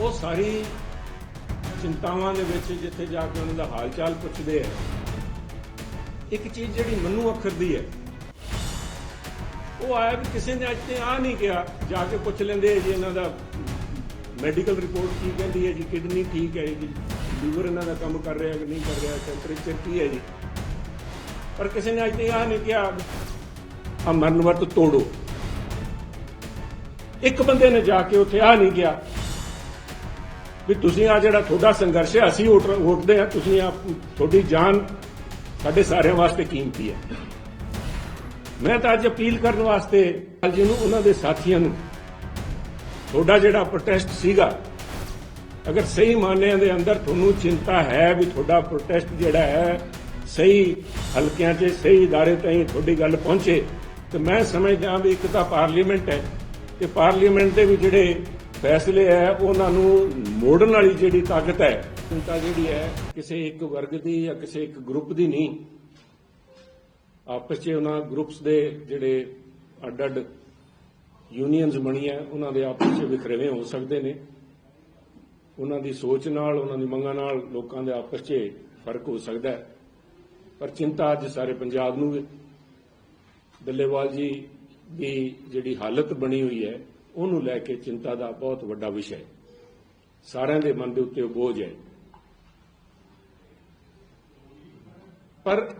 ਉਹ ਸਾਰੀ ਚਿੰਤਾਵਾਂ ਦੇ ਵਿੱਚ ਜਿੱਥੇ ਜਾ ਕੇ ਉਹਨਾਂ ਦਾ ਹਾਲ ਚਾਲ ਪੁੱਛਦੇ ਆ। ਇੱਕ ਚੀਜ਼ ਜਿਹੜੀ ਮੰਨੂ ਅੱਖਰ ਦੀ ਹੈ। ਉਹ ਆਇਆ ਵੀ ਕਿਸੇ ਨੇ ਅੱਜ ਤੇ ਆ ਨਹੀਂ ਕਿਹਾ, ਜਾ ਕੇ ਪੁੱਛ ਲੈਂਦੇ ਆ ਜੀ ਇਹਨਾਂ ਦਾ ਮੈਡੀਕਲ ਰਿਪੋਰਟ ਕੀ ਕਹਿੰਦੀ ਹੈ ਜੀ, ਕਿਡਨੀ ਠੀਕ ਹੈ ਜੀ, ਲੀਵਰ ਇਹਨਾਂ ਦਾ ਕੰਮ ਕਰ ਰਿਹਾ ਕਿ ਨਹੀਂ ਕਰ ਰਿਹਾ, ਟੈਂਪਰੇਚਰ ਕੀ ਹੈ ਜੀ। ਪਰ ਕਿਸੇ ਨੇ ਅੱਜ ਤੇ ਆ ਨਹੀਂ ਕਿਹਾ ਆ ਮਰਨ ਵਰਤ ਤੋੜੋ। ਇੱਕ ਬੰਦੇ ਨੇ ਜਾ ਕੇ ਉੱਥੇ ਆ ਨਹੀਂ ਗਿਆ ਵੀ ਤੁਸੀਂ ਆ ਜਿਹੜਾ ਤੁਹਾਡਾ ਸੰਘਰਸ਼ ਹੈ ਅਸੀਂ ਵੋਟ ਵੋਟਦੇ ਆ ਤੁਸੀਂ ਆ ਤੁਹਾਡੀ ਜਾਨ ਸਾਡੇ ਸਾਰਿਆਂ ਵਾਸਤੇ ਕੀਮਤੀ ਹੈ ਮੈਂ ਤਾਂ ਅੱਜ ਅਪੀਲ ਕਰਨ ਵਾਸਤੇ ਜੀ ਨੂੰ ਉਹਨਾਂ ਦੇ ਸਾਥੀਆਂ ਨੂੰ ਤੁਹਾਡਾ ਜਿਹੜਾ ਪ੍ਰੋਟੈਸਟ ਸੀਗਾ ਅਗਰ ਸਹੀ ਮਾਨਿਆਂ ਦੇ ਅੰਦਰ ਤੁਹਾਨੂੰ ਚਿੰਤਾ ਹੈ ਵੀ ਤੁਹਾਡਾ ਪ੍ਰੋਟੈਸਟ ਜਿਹੜਾ ਹੈ ਸਹੀ ਹਲਕਿਆਂ 'ਚ ਸਹੀ ادارے ਤਾਈਂ ਤੁਹਾਡੀ ਗੱਲ ਪਹੁੰਚੇ ਤੇ ਮੈਂ ਸਮਝਦਾ ਵੀ ਇੱਕ ਤਾਂ ਪਾਰਲੀਮੈਂਟ ਹੈ ਤੇ ਪਾਰਲੀਮੈਂਟ ਦੇ ਵੀ ਜਿਹੜੇ ਫੈਸਲੇ ਹੈ, ਉਹਨਾਂ ਨੂੰ ਮੋੜਨ ਵਾਲੀ ਜਿਹੜੀ ਤਾਕਤ ਹੈ, ਚਿੰਤਾ ਜਿਹੜੀ ਹੈ, ਕਿਸੇ ਇੱਕ ਵਰਗ ਦੀ ਜਾਂ ਕਿਸੇ ਇੱਕ ਗਰੁੱਪ ਦੀ ਨਹੀਂ। ਆਪਸ 'ਚ ਉਹਨਾਂ ਗਰੁੱਪਸ ਦੇ ਜਿਹੜੇ ਅੱਡ-ਅੱਡ ਯੂਨੀਅਨਸ ਬਣੀਆਂ ਉਹਨਾਂ ਦੇ ਆਪਸ 'ਚ ਵਿਖਰੇਵੇਂ ਹੋ ਸਕਦੇ ਨੇ। ਉਹਨਾਂ ਦੀ ਸੋਚ ਨਾਲ, ਉਹਨਾਂ ਦੀ ਮੰਗਾਂ ਨਾਲ ਲੋਕਾਂ ਦੇ ਆਪਸ 'ਚ ਫ਼ਰਕ ਹੋ ਸਕਦਾ ਹੈ। ਪਰ ਚਿੰਤਾ ਅੱਜ ਸਾਰੇ ਪੰਜਾਬ ਨੂੰ ਵੀ ਦੱਲੇਵਾਲ ਜੀ ਦੀ ਜਿਹੜੀ ਹਾਲਤ ਬਣੀ ਹੋਈ ਹੈ ਉਹਨੂੰ ਲੈ ਕੇ ਚਿੰਤਾ ਦਾ ਬਹੁਤ ਵੱਡਾ ਵਿਸ਼ਾ ਹੈ। ਸਾਰਿਆਂ ਦੇ ਮਨ ਦੇ ਉੱਤੇ ਉਹ ਬੋਝ ਹੈ। ਪਰ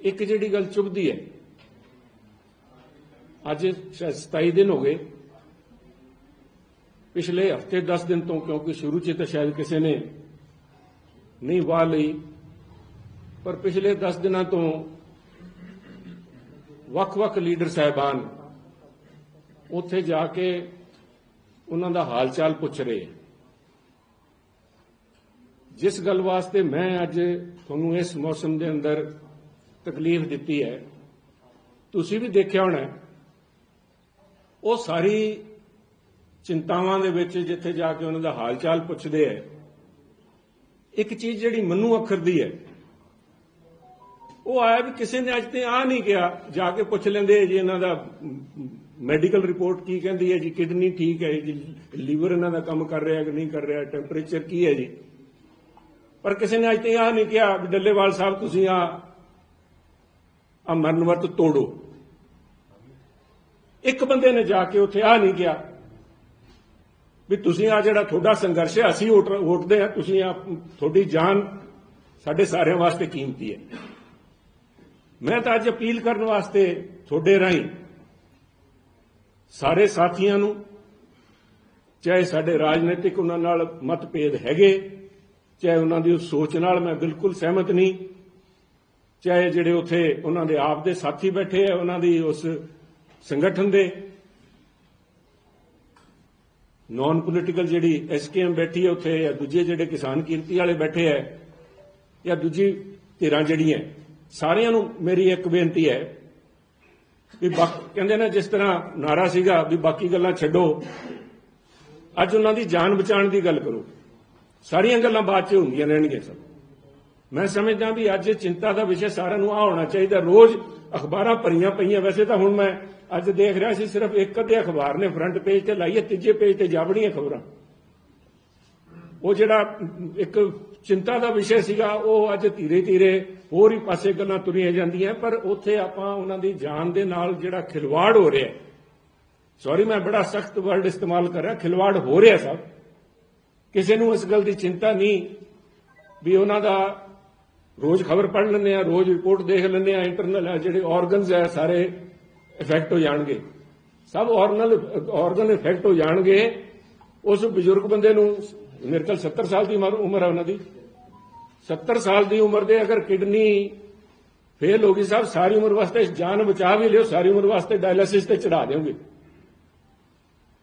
ਇੱਕ ਜਿਹੜੀ ਗੱਲ ਚੁਭਦੀ ਹੈ, ਅੱਜ ਸ਼ਾਇਦ 27 ਦਿਨ ਹੋ ਗਏ। ਪਿਛਲੇ ਹਫ਼ਤੇ 10 ਦਿਨ ਤੋਂ ਕਿਉਂਕਿ ਸ਼ੁਰੂ 'ਚ ਤਾਂ ਸ਼ਾਇਦ ਕਿਸੇ ਨੇ ਨਹੀਂ ਵਾਹ ਲਈ, ਪਰ ਪਿਛਲੇ 10 ਦਿਨਾਂ ਤੋਂ ਵੱਖ-ਵੱਖ ਲੀਡਰ ਸਾਹਿਬਾਨ ਉੱਥੇ ਜਾ ਕੇ ਉਹਨਾਂ ਦਾ ਹਾਲ ਚਾਲ ਪੁੱਛ ਰਹੇ ਹੈ ਜਿਸ ਗੱਲ ਵਾਸਤੇ ਮੈਂ ਅੱਜ ਤੁਹਾਨੂੰ ਇਸ ਮੌਸਮ ਦੇ ਅੰਦਰ ਤਕਲੀਫ ਦਿੱਤੀ ਹੈ, ਤੁਸੀਂ ਵੀ ਦੇਖਿਆ ਹੋਣਾ ਉਹ ਸਾਰੀ ਚਿੰਤਾਵਾਂ ਦੇ ਵਿੱਚ ਜਿੱਥੇ ਜਾ ਕੇ ਉਹਨਾਂ ਦਾ ਹਾਲ ਚਾਲ ਪੁੱਛਦੇ ਹੈ, ਇੱਕ ਚੀਜ਼ ਜਿਹੜੀ ਮੰਨੂ ਅੱਖਰ ਦੀ ਹੈ, ਉਹ ਆਇਆ ਵੀ ਕਿਸੇ ਨੇ ਅੱਜ ਤੇ ਆ ਨਹੀਂ ਕਿਹਾ, ਜਾ ਕੇ ਪੁੱਛ ਲੈਂਦੇ ਆ ਜੀ ਇਹਨਾਂ ਦਾ ਮੈਡੀਕਲ ਰਿਪੋਰਟ ਕੀ ਕਹਿੰਦੀ ਹੈ ਜੀ? ਕਿਡਨੀ ਠੀਕ ਹੈ ਜੀ? ਲੀਵਰ ਇਹਨਾਂ ਦਾ ਕੰਮ ਕਰ ਰਿਹਾ ਕਿ ਨਹੀਂ ਕਰ ਰਿਹਾ? ਟੈਂਪਰੇਚਰ ਕੀ ਹੈ ਜੀ? ਪਰ ਕਿਸੇ ਨੇ ਅੱਜ ਤੇ ਆਹ ਨਹੀਂ ਕਿਹਾ ਵੀ ਡੱਲੇਵਾਲ ਸਾਹਿਬ, ਤੁਸੀਂ ਆ ਆ ਮਰਨ ਵਰਤ ਤੋੜੋ। ਇੱਕ ਬੰਦੇ ਨੇ ਜਾ ਕੇ ਉੱਥੇ ਆ ਨਹੀਂ ਗਿਆ ਵੀ ਤੁਸੀਂ ਆ ਜਿਹੜਾ ਤੁਹਾਡਾ ਸੰਘਰਸ਼ ਹੈ, ਅਸੀਂ ਉੱਠਦੇ ਵੋਟਦੇ ਆ ਤੁਸੀਂ ਆ, ਤੁਹਾਡੀ ਜਾਨ ਸਾਡੇ ਸਾਰਿਆਂ ਵਾਸਤੇ ਕੀਮਤੀ ਹੈ। ਮੈਂ ਤਾਂ ਅੱਜ ਅਪੀਲ ਕਰਨ ਵਾਸਤੇ ਤੁਹਾਡੇ ਰਾਹੀਂ ਸਾਰੇ ਸਾਥੀਆਂ ਨੂੰ, ਚਾਹੇ ਸਾਡੇ ਰਾਜਨੀਤਿਕ ਉਹਨਾਂ ਨਾਲ ਮਤਭੇਦ ਹੈਗੇ, ਚਾਹੇ ਉਹਨਾਂ ਦੀ ਉਸ ਸੋਚ ਨਾਲ ਮੈਂ ਬਿਲਕੁਲ ਸਹਿਮਤ ਨਹੀਂ, ਚਾਹੇ ਜਿਹੜੇ ਉੱਥੇ ਉਹਨਾਂ ਦੇ ਆਪ ਦੇ ਸਾਥੀ ਬੈਠੇ ਆ, ਉਹਨਾਂ ਦੀ ਉਸ ਸੰਗਠਨ ਦੇ ਨਾਨ ਪੋਲੀਟੀਕਲ ਜਿਹੜੀ ਐਸਕੇਐਮ ਬੈਠੀ ਹੈ ਉੱਥੇ, ਜਾਂ ਦੂਜੇ ਜਿਹੜੇ ਕਿਸਾਨ ਕੀਰਤੀ ਵਾਲੇ ਬੈਠੇ ਹੈ ਜਾਂ ਦੂਜੀ ਧਿਰਾਂ ਜਿਹੜੀਆਂ, ਸਾਰਿਆਂ ਨੂੰ ਮੇਰੀ ਇੱਕ ਬੇਨਤੀ ਹੈ ਵੀ ਕਹਿੰਦੇ ਨੇ ਜਿਸ ਤਰ੍ਹਾਂ ਨਾਰਾ ਸੀਗਾ ਵੀ ਬਾਕੀ ਗੱਲਾਂ ਛੱਡੋ, ਅੱਜ ਉਹਨਾਂ ਦੀ ਜਾਨ ਬਚਾਉਣ ਦੀ ਗੱਲ ਕਰੋ। ਸਾਰੀਆਂ ਗੱਲਾਂ ਬਾਅਦ 'ਚ ਹੁੰਦੀਆਂ ਰਹਿਣਗੀਆਂ ਸਭ। ਮੈਂ ਸਮਝਦਾ ਵੀ ਅੱਜ ਚਿੰਤਾ ਦਾ ਵਿਸ਼ਾ ਸਾਰਿਆਂ ਨੂੰ ਆ ਹੋਣਾ ਚਾਹੀਦਾ। ਰੋਜ਼ ਅਖਬਾਰਾਂ ਭਰੀਆਂ ਪਈਆਂ। ਵੈਸੇ ਤਾਂ ਹੁਣ ਮੈਂ ਅੱਜ ਦੇਖ ਰਿਹਾ ਸੀ, ਸਿਰਫ ਇੱਕ ਅੱਧੇ ਅਖਬਾਰ ਨੇ ਫਰੰਟ ਪੇਜ ਤੇ ਲਾਈ ਹੈ, ਤੀਜੇ ਪੇਜ ਤੇ ਜਾਵੜੀਆਂ ਖਬਰਾਂ। ਉਹ ਜਿਹੜਾ ਇੱਕ ਚਿੰਤਾ ਦਾ ਵਿਸ਼ੇ ਸੀਗਾ, ਉਹ ਅੱਜ ਧੀਰੇ ਧੀਰੇ ਹੋਰ ਹੀ ਪਾਸੇ ਗੱਲਾਂ ਤੁਰੀਆਂ ਜਾਂਦੀਆਂ, ਪਰ ਉੱਥੇ ਆਪਾਂ ਉਹਨਾਂ ਦੀ ਜਾਨ ਦੇ ਨਾਲ ਜਿਹੜਾ ਖਿਲਵਾੜ ਹੋ ਰਿਹਾ ਸੌਰੀ ਮੈਂ ਬੜਾ ਸਖਤ ਵਰਡ ਇਸਤੇਮਾਲ ਕਰ ਰਿਹਾ, ਖਿਲਵਾੜ ਹੋ ਰਿਹਾ ਸਭ। ਕਿਸੇ ਨੂੰ ਇਸ ਗੱਲ ਦੀ ਚਿੰਤਾ ਨਹੀਂ ਵੀ ਉਹਨਾਂ ਦਾ ਰੋਜ਼ ਖਬਰ ਪੜ ਲੈਂਦੇ ਆ ਰੋਜ਼ ਰਿਪੋਰਟ ਦੇਖ ਲੈਂਦੇ ਆ ਇੰਟਰਨਲ ਜਿਹੜੇ ਆਰਗਨਸ ਹੈ, ਸਾਰੇ ਇਫੈਕਟ ਹੋ ਜਾਣਗੇ। ਸਭ ਆਰਗਨਲ ਆਰਗਨ ਇਫੈਕਟ ਹੋ ਜਾਣਗੇ। ਉਸ ਬਜ਼ੁਰਗ ਬੰਦੇ ਨੂੰ ਮੇਰੇ ਕੋਲ 70 ਸਾਲ ਦੀ ਉਮਰ ਹੈ ਉਹਨਾਂ ਦੀ। 70 ਸਾਲ ਦੀ ਉਮਰ ਦੇ ਅਗਰ ਕਿਡਨੀ ਫੇਲ ਹੋ ਗਈ ਸਾਹਿਬ ਸਾਰੀ ਉਮਰ ਵਾਸਤੇ ਜਾਨ ਬਚਾ ਵੀ ਲਿਓ, ਸਾਰੀ ਉਮਰ ਵਾਸਤੇ ਡਾਇਲਿਸਿਸ ਤੇ ਚੜਾ ਦਿਓਗੇ।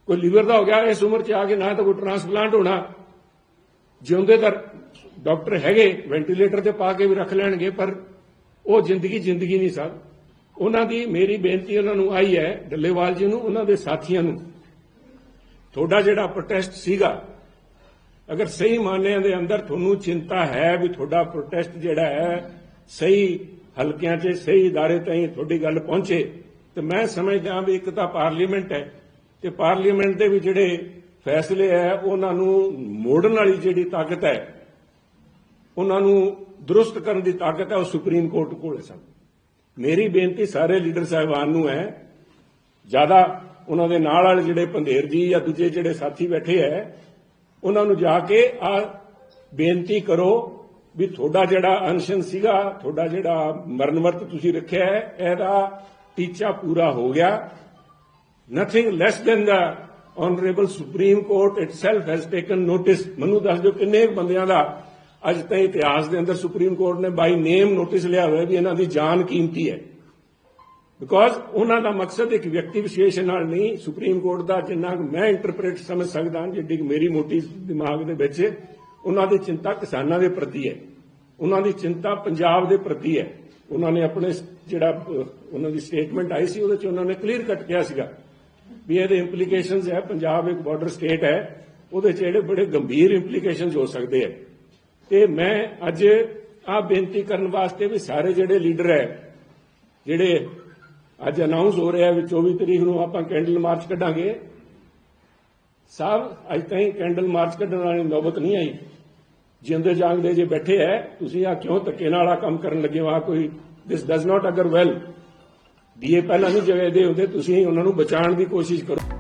ਕੋਈ ਲੀਵਰ ਦਾ ਹੋ ਗਿਆ, ਇਸ ਉਮਰ 'ਚ ਆ ਕੇ ਨਾ ਤਾਂ ਕੋਈ ਟ੍ਰਾਂਸਪਲਾਂਟ ਹੋਣਾ। ਜਿਉਂਦੇ ਤਾਂ ਡਾਕਟਰ ਹੈਗੇ ਵੈਂਟੀਲੇਟਰ ਤੇ ਪਾ ਕੇ ਵੀ ਰੱਖ ਲੈਣਗੇ, ਪਰ ਉਹ ਜ਼ਿੰਦਗੀ ਜ਼ਿੰਦਗੀ ਨਹੀਂ ਸਾਹਿਬ ਉਹਨਾਂ ਦੀ ਮੇਰੀ ਬੇਨਤੀ ਉਹਨਾਂ ਨੂੰ ਆਈ ਹੈ, ਡੱਲੇਵਾਲ ਜੀ ਨੂੰ, ਉਹਨਾਂ ਦੇ ਸਾਥੀਆਂ ਨੂੰ। ਤੁਹਾਡਾ ਜਿਹੜਾ ਪ੍ਰੋਟੈਸਟ ਸੀਗਾ ਅਗਰ ਸਹੀ ਮਾਨਿਆਂ ਦੇ ਅੰਦਰ ਤੁਹਾਨੂੰ ਚਿੰਤਾ ਹੈ ਵੀ ਤੁਹਾਡਾ ਪ੍ਰੋਟੈਸਟ ਜਿਹੜਾ ਹੈ ਸਹੀ ਹਲਕਿਆਂ 'ਚ ਸਹੀ ادارے ਤਾਈਂ ਤੁਹਾਡੀ ਗੱਲ ਪਹੁੰਚੇ ਤੇ ਮੈਂ ਸਮਝਦਾ ਵੀ ਇੱਕ ਤਾਂ ਪਾਰਲੀਮੈਂਟ ਹੈ ਤੇ ਪਾਰਲੀਮੈਂਟ ਦੇ ਵੀ ਜਿਹੜੇ ਫੈਸਲੇ ਹੈ ਉਹਨਾਂ ਨੂੰ ਮੋੜਨ ਵਾਲੀ ਜਿਹੜੀ ਤਾਕਤ ਹੈ ਉਹਨਾਂ ਨੂੰ ਦਰੁਸਤ ਕਰਨ ਦੀ ਤਾਕਤ ਹੈ ਉਹ ਸੁਪਰੀਮ ਕੋਰਟ ਕੋਲ ਹੈ ਸਨ ਮੇਰੀ ਬੇਨਤੀ ਸਾਰੇ ਲੀਡਰ ਸਾਹਿਬਾਨ ਨੂੰ ਹੈ ਜਿਆਦਾ ਉਹਨਾਂ ਦੇ ਨਾਲ ਵਾਲੇ ਜਿਹੜੇ ਪੰਧੇਰ ਜੀ ਜਾਂ ਦੂਜੇ ਜਿਹੜੇ ਸਾਥੀ ਬੈਠੇ ਹੈ ਉਹਨਾਂ ਨੂੰ ਜਾ ਕੇ ਆ ਬੇਨਤੀ ਕਰੋ ਵੀ ਤੁਹਾਡਾ ਜਿਹੜਾ ਅਨਸ਼ਨ ਸੀਗਾ, ਤੁਹਾਡਾ ਜਿਹੜਾ ਮਰਨ ਵਰਤ ਤੁਸੀਂ ਰੱਖਿਆ ਹੈ, ਇਹਦਾ ਟੀਚਾ ਪੂਰਾ ਹੋ ਗਿਆ। Nothing ਲੈਸ ਦੈਨ ਦਾ honorable supreme court itself has taken notice ਮੈਨੂੰ ਦੱਸ ਦਿਓ ਕਿੰਨੇ ਬੰਦਿਆਂ ਦਾ ਅੱਜ ਤਾਈਂ ਇਤਿਹਾਸ ਦੇ ਅੰਦਰ ਸੁਪਰੀਮ ਕੋਰਟ ਨੇ ਬਾਈ ਨੇਮ ਨੋਟਿਸ ਲਿਆ ਹੋਇਆ ਵੀ ਇਹਨਾਂ ਦੀ ਜਾਨ ਕੀਮਤੀ ਹੈ। ਬਿਕੋਜ਼ ਉਹਨਾਂ ਦਾ ਮਕਸਦ ਇੱਕ ਵਿਅਕਤੀ ਵਿਸ਼ੇਸ਼ ਨਾਲ ਨਹੀਂ ਸੁਪਰੀਮ ਕੋਰਟ ਦਾ ਜਿੰਨਾ ਮੈਂ ਇੰਟਰਪ੍ਰੀਟ ਸਮਝ ਸਕਦਾ ਜਿੱਡੀ ਮੇਰੀ ਮੋਟੀ ਦਿਮਾਗ ਦੇ ਵਿੱਚ ਉਹਨਾਂ ਦੀ ਚਿੰਤਾ ਕਿਸਾਨਾਂ ਦੇ ਪ੍ਰਤੀ ਹੈ। ਉਹਨਾਂ ਦੀ ਚਿੰਤਾ ਪੰਜਾਬ ਦੇ ਪ੍ਰਤੀ ਹੈ। ਉਹਨਾਂ ਨੇ ਆਪਣੇ ਜਿਹੜਾ ਅਹ, ਉਹਨਾਂ ਦੀ ਸਟੇਟਮੈਂਟ ਆਈ ਸੀ ਉਹਦੇ ਚ ਉਹਨਾਂ ਨੇ ਕਲੀਅਰ ਕੱਟ ਕਿਹਾ ਸੀਗਾ ਵੀ ਇਹਦੇ ਇੰਪਲੀਕੇਸ਼ਨਸ ਹੈ ਪੰਜਾਬ ਇੱਕ ਬਾਰਡਰ ਸਟੇਟ ਹੈ ਉਹਦੇ ਚ ਜਿਹੜੇ ਬੜੇ ਗੰਭੀਰ ਇੰਪਲੀਕੇਸ਼ਨਸ ਹੋ ਸਕਦੇ ਹੈ। ਤੇ ਮੈਂ ਅੱਜ ਆ ਬੇਨਤੀ ਕਰਨ ਵਾਸਤੇ ਵੀ ਸਾਰੇ ਜਿਹੜੇ ਲੀਡਰ ਹੈ ਜਿਹੜੇ ਅੱਜ ਅਨਾਉਂਸ ਹੋ ਰਿਹਾ ਵੀ 24 ਤਰੀਕ ਨੂੰ ਆਪਾਂ ਕੈਂਡਲ ਮਾਰਚ ਕੱਢਾਂਗੇ। ਸਾਹਿਬ ਅੱਜ ਤਾਈਂ ਕੈਂਡਲ ਮਾਰਚ ਕੱਢਣ ਵਾਲੀ ਨੌਬਤ ਨਹੀਂ ਆਈ। ਜਿੰਦੇ ਜਾਗਦੇ ਜੇ ਬੈਠੇ ਐ, ਤੁਸੀਂ ਆ ਕਿਉਂ ਧੱਕੇ ਨਾਲ ਆ ਕੰਮ ਕਰਨ ਲੱਗੇ ਵਾ ਕੋਈ ਦਿਸ ਡਸ ਨਾਟ ਅਗਰ ਵੈਲ ਦੀਏ ਪਹਿਲਾਂ ਨਹੀਂ ਜਗ੍ਹਾ ਦੇ ਹੁੰਦੇ, ਤੁਸੀਂ ਉਹਨਾਂ ਨੂੰ ਬਚਾਉਣ ਦੀ ਕੋਸ਼ਿਸ਼ ਕਰੋ।